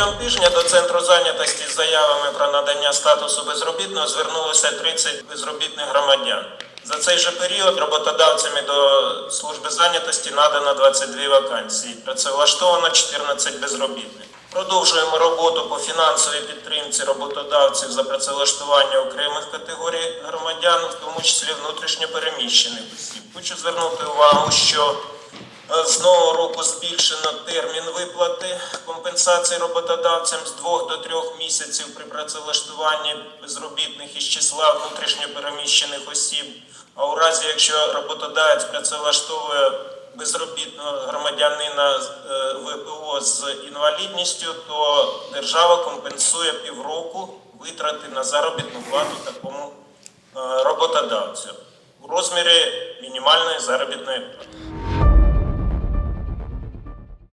Протягом тижня до центру зайнятості з заявами про надання статусу безробітного звернулося 30 безробітних громадян. За цей же період роботодавцями до служби зайнятості надано 22 вакансії. Працевлаштовано 14 безробітних. Продовжуємо роботу по фінансовій підтримці роботодавців за працевлаштування окремих категорій громадян, в тому числі внутрішньопереміщених осіб. Хочу звернути увагу, що З нового року збільшено термін виплати компенсації роботодавцям з двох до трьох місяців при працевлаштуванні безробітних із числа внутрішньопереміщених осіб. А у разі, якщо роботодавець працевлаштовує безробітного громадянина е, ВПО з інвалідністю, то держава компенсує півроку витрати на заробітну плату такому е, роботодавцю у розмірі мінімальної заробітної плати.